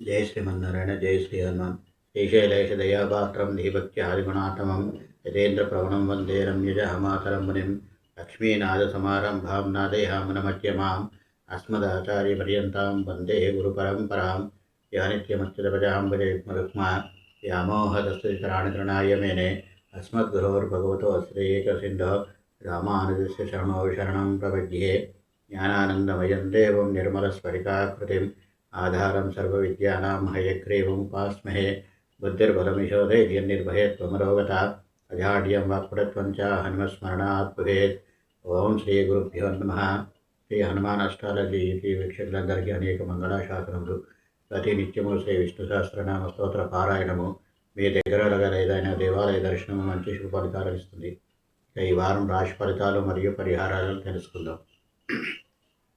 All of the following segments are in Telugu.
జయ శ్రీమన్నారాయణ జయ శ్రీ హనుమాన్. శ్రీశైలేష దయాపాత్రం ధీభక్తి దీభక్త్యాదిగుణాతమం యతేంద్ర ప్రవణం వందే రమ్యజ హమాతరం మునిం. లక్ష్మీనాథ సమారంభాం నాదయామనమధ్యమాం అస్మదాచార్యపర్యంతాం వందే గురుపరంపరాం. యా నిత్యమచ్యుతపజాం భజయుగ్మరుక్మా వ్యామోహదస్తితరాణి తృణాయ మేనే అస్మద్గురోర్భగవతో శ్రీకసింధో రామానుజస్య శరణో శరణం ప్రపద్యే జ్ఞానానందమయం దేవం నిర్మలస్ఫటికాకృతిం ఆధారం సర్వ విద్యానాం హయగ్రీవం ఉపాస్మహే బుద్ధిర్బలమిశోధైర్యన్నిర్భయత్వమరోగత అజాడ్యం వాక్పుడత్వం చ హనుమస్మరణాత్ భవేత్ ఓం శ్రీ గురుభ్యో నమ శ్రీ హనుమాన్ అష్టాలజీ శ్రీ వీక్షకులందరికీ అనేక మంగళాశాసనములు ప్రతి నిత్యము శ్రీ విష్ణు సహస్రనామ స్తోత్ర పారాయణము మీ దగ్గర ఏదైనా దేవాలయ దర్శనము మంచి శుభ ఫలితాలు ఇస్తుంది। ఇక ఈ వారం రాశి ఫలితాలు మరియు పరిహారాలను తెలుసుకుందాం।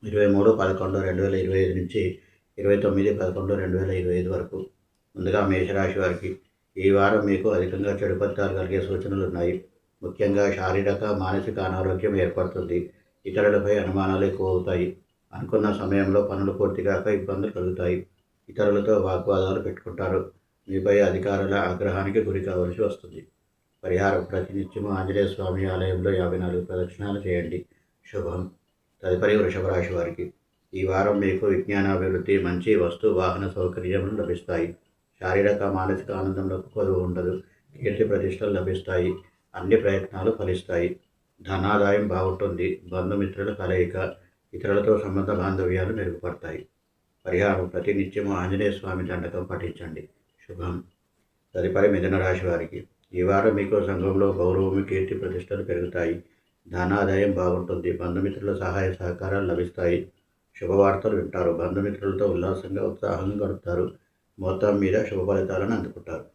ఇరవై మూడు పదకొండు రెండు వేల ఇరవై ఐదు నుంచి ఇరవై తొమ్మిది పదకొండు రెండు వేల ఇరవై ఐదు వరకు ముందుగా మేషరాశి వారికి ఈ వారం మీకు అధికంగా చెడు ఫలితాలు కలిగే సూచనలు ఉన్నాయి. ముఖ్యంగా శారీరక మానసిక అనారోగ్యం ఏర్పడుతుంది. ఇతరులపై అనుమానాలు ఎక్కువ అవుతాయి అనుకున్న సమయంలో పనులు పూర్తి కాక ఇబ్బందులు కలుగుతాయి. ఇతరులతో వాగ్వాదాలు పెట్టుకుంటారు. మీపై అధికారుల ఆగ్రహానికి గురి కావలసి వస్తుంది. పరిహారం ప్రతినిత్యము ఆంజనేయ స్వామి ఆలయంలో యాభై నాలుగు ప్రదక్షిణాలు చేయండి. శుభం. తదుపరి వృషభ రాశి వారికి. ఈ వారం మీకు విజ్ఞానాభివృద్ధి మంచి వస్తు వాహన సౌకర్యములు లభిస్తాయి. శారీరక మానసిక ఆనందంలో కొలువు ఉండదు. కీర్తి ప్రతిష్టలు లభిస్తాయి. అన్ని ప్రయత్నాలు ఫలిస్తాయి. ధనాదాయం బాగుంటుంది. బంధుమిత్రుల కలయిక ఇతరులతో సంబంధ బాంధవ్యాలు మెరుగుపడతాయి. పరిహారం ప్రతినిత్యం ఆంజనేయ స్వామి దండకం పఠించండి. శుభం. తదుపరి మిథున రాశి వారికి. ఈ వారం మీకు సంఘంలో గౌరవం కీర్తి ప్రతిష్టలు పెరుగుతాయి. ధనాదాయం బాగుంటుంది. బంధుమిత్రుల సహాయ సహకారాలు లభిస్తాయి. శుభవార్తలు వింటారు. బంధుమిత్రులతో ఉల్లాసంగా ఉత్సాహంగా గడుపుతారు. మొత్తం మీద శుభ ఫలితాలను అందుకుంటారు.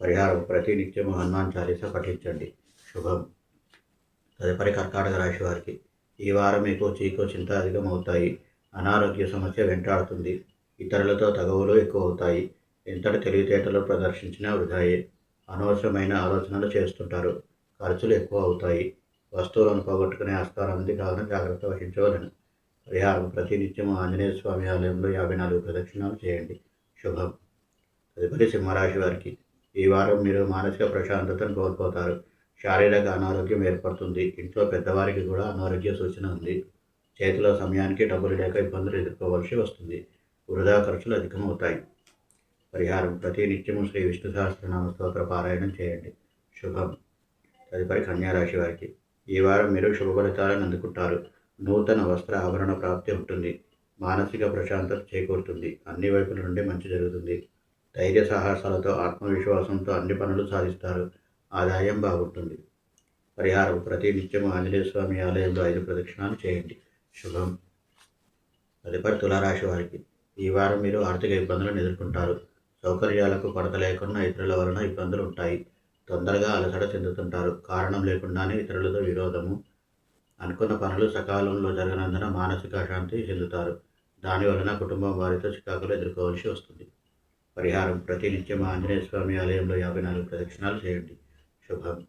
పరిహారం ప్రతి నిత్యము హనుమాన్ చాలీసా పఠించండి. శుభం. తదుపరి కర్కాటక రాశి వారికి. ఈ వారం మీకు చీకు చింత అధికం అవుతాయి అనారోగ్య సమస్య వెంటాడుతుంది. ఇతరులతో తగవులు ఎక్కువ అవుతాయి ఎంతటి తెలివితేటలు ప్రదర్శించినా వృధాయే. అనవసరమైన ఆలోచనలు చేస్తుంటారు. ఖర్చులు ఎక్కువ అవుతాయి. వస్తువులను పోగొట్టుకునే ఆస్కారం ఉంది కావున జాగ్రత్త వహించవలను. పరిహారం ప్రతినిత్యం ఆంజనేయ స్వామి ఆలయంలో యాభై నాలుగు ప్రదక్షిణాలు చేయండి. శుభం. తదుపరి సింహరాశి వారికి ఈ వారం మీరు మానసిక ప్రశాంతతను కోల్పోతారు. శారీరక అనారోగ్యం ఏర్పడుతుంది. ఇంట్లో పెద్దవారికి కూడా అనారోగ్య సూచన ఉంది. చేతిలో సమయానికి డబ్బులు లేక ఇబ్బందులు ఎదుర్కోవలసి వస్తుంది. వృధా ఖర్చులు అధికమవుతాయి. పరిహారం ప్రతి నిత్యము శ్రీ విష్ణు సహస్రనామ స్తోత్ర పారాయణం చేయండి. శుభం. తదుపరి కన్యారాశి వారికి ఈ వారం మీరు శుభ ఫలితాలను అందుకుంటారు. నూతన వస్త్ర ఆభరణ ప్రాప్తి ఉంటుంది. మానసిక ప్రశాంతత చేకూరుతుంది. అన్ని వైపుల నుండి మంచి జరుగుతుంది. ధైర్య సాహసాలతో ఆత్మవిశ్వాసంతో అన్ని పనులు సాధిస్తారు. ఆదాయం బాగుంటుంది. పరిహారం ప్రతి నిత్యము ఆంజనేయ స్వామి ఆలయంలో ఐదు ప్రదక్షిణాలు చేయండి. శుభం. తదుపరి తులారాశి వారికి ఈ వారం మీరు ఆర్థిక ఇబ్బందులను ఎదుర్కొంటారు. సౌకర్యాలకు కొరత లేకుండా ఇతరుల వలన ఇబ్బందులు ఉంటాయి. తొందరగా అలసట చెందుతుంటారు. కారణం లేకుండానే ఇతరులతో విరోధము అనుకున్న పనులు సకాలంలో జరగనందున మానసిక అశాంతి చెందుతారు. దాని వలన కుటుంబం వారితో చికాకులు ఎదుర్కోవాల్సి వస్తుంది. పరిహారం ప్రతినిత్యం ఆంజనేయ స్వామి ఆలయంలో యాభై నాలుగు ప్రదక్షిణాలు చేయండి. శుభం.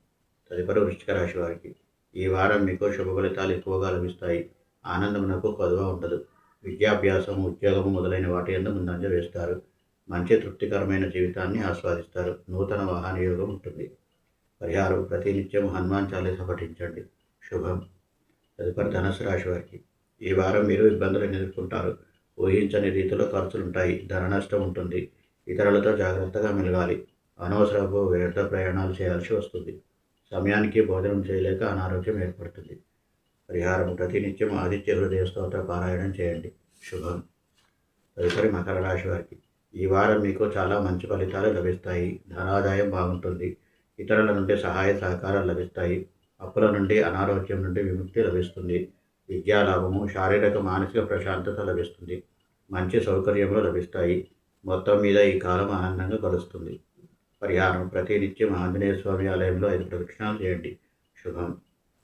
తదుపరి వృష్టిక రాశి వారికి. ఈ వారం మీకు శుభ ఫలితాలు ఎక్కువగా లభిస్తాయి. ఆనందమునకు కొదవ ఉండదు. విద్యాభ్యాసం ఉద్యోగము మొదలైన వాటి ఎందు ముందంజ వేస్తారు. మంచి తృప్తికరమైన జీవితాన్ని ఆస్వాదిస్తారు. నూతన వాహన యోగం ఉంటుంది. పరిహారం ప్రతినిత్యం హనుమాన్ చాలీస పఠించండి. శుభం. తదుపరి ధనుసు రాశి వారికి. ఈ వారం మీరు ఇబ్బందులను ఎదుర్కొంటారు. ఊహించని రీతిలో ఖర్చులుంటాయి. ధన నష్టం ఉంటుంది. ఇతరులతో జాగ్రత్తగా మెలగాలి. అనవసరపు వ్యర్థ ప్రయాణాలు చేయాల్సి వస్తుంది. సమయానికి భోజనం చేయలేక అనారోగ్యం ఏర్పడుతుంది. పరిహారం ప్రతినిత్యం ఆదిత్య హృదయ స్తోత్ర పారాయణం చేయండి. శుభం. తదుపరి మకర రాశి వారికి. ఈ వారం మీకు చాలా మంచి ఫలితాలు లభిస్తాయి. ధనాదాయం బాగుంటుంది. ఇతరుల నుండి సహాయ సహకారాలు లభిస్తాయి. అప్పుల నుండి అనారోగ్యం నుండి విముక్తి లభిస్తుంది. విద్యా లాభము శారీరక మానసిక ప్రశాంతత లభిస్తుంది. మంచి సౌకర్యములు లభిస్తాయి. మొత్తం మీద ఈ కాలం ఆనందంగా కలుస్తుంది పరిహారం ప్రతి నిత్యం ఆంజనేయ స్వామి ఆలయంలో ఐదు ప్రదక్షిణాలు చేయండి. శుభం.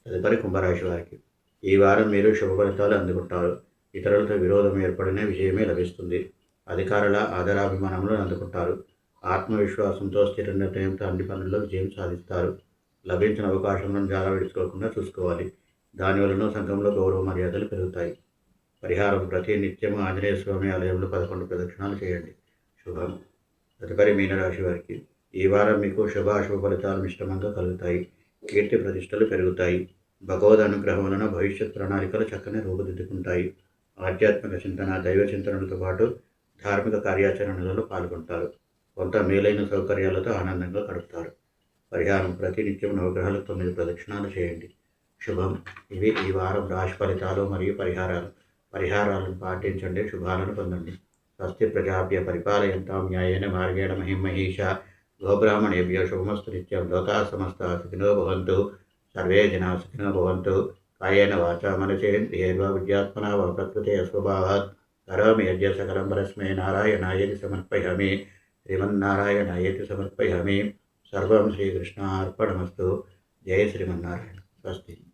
తదుపరి కుంభరాశి వారికి. ఈ వారం మీరు శుభ ఫలితాలు అందుకుంటారు. ఇతరులతో విరోధం ఏర్పడిన విజయమే లభిస్తుంది. అధికారుల ఆదరాభిమానంలో అందుకుంటారు. ఆత్మవిశ్వాసంతో స్థిర నిర్ణయంతో అన్ని పనుల్లో విజయం సాధిస్తారు. లభించిన అవకాశంలో జాల విడుచుకోకుండా చూసుకోవాలి. దానివలన సంఘంలో గౌరవ మర్యాదలు పెరుగుతాయి. పరిహారం ప్రతి నిత్యం ఆంజనేయ స్వామి ఆలయంలో పదకొండు ప్రదక్షిణాలు చేయండి. శుభం. తదుపరి మీనరాశి వారికి ఈ వారం మీకు శుభాశుభ ఫలితాలు మిశ్రమంగా కలుగుతాయి. కీర్తి ప్రతిష్టలు పెరుగుతాయి. భగవద్ అనుగ్రహం వలన భవిష్యత్ ప్రణాళికలు చక్కని రూపుదిద్దుకుంటాయి. ఆధ్యాత్మిక చింతన దైవ చింతనలతో పాటు ధార్మిక కార్యాచరణలలో పాల్గొంటారు. కొంత మేలైన సౌకర్యాలతో ఆనందంగా గడుపుతారు. పరిహారం ప్రతినిత్యం నవగ్రహాలు తొమ్మిది ప్రదక్షిణాలు చేయండి. శుభం. ఇవి ఈ వారం రాశి ఫలితాలు మరియు పరిహారాలు. పరిహారాలను పాటించండి శుభాలను పొందండి. స్వస్తి ప్రజాభ్య పరిపాలయంతాం న్యాయేన మార్గేణ మహిమహీష. గోబ్రాహ్మణేభ్యో శుభమస్తు నిత్యం. లోకా సమస్త సుఖినో భవంతు. సర్వే జనా సుఖినో భవంతు. కాయేన వాచా మనసేంద్రియేర్వా విద్యాత్మనా వా ప్రకృతి స్వభావాత్ కరోమి యజ్ఞ సకలం పరస్మే నారాయణాయతి సమర్పయామి. శ్రీమన్నారాయణాయతి సమర్పయామి. సర్వం శ్రీకృష్ణ అర్పణమస్తు జయ శ్రీమన్నారాయణ. స్వస్తి.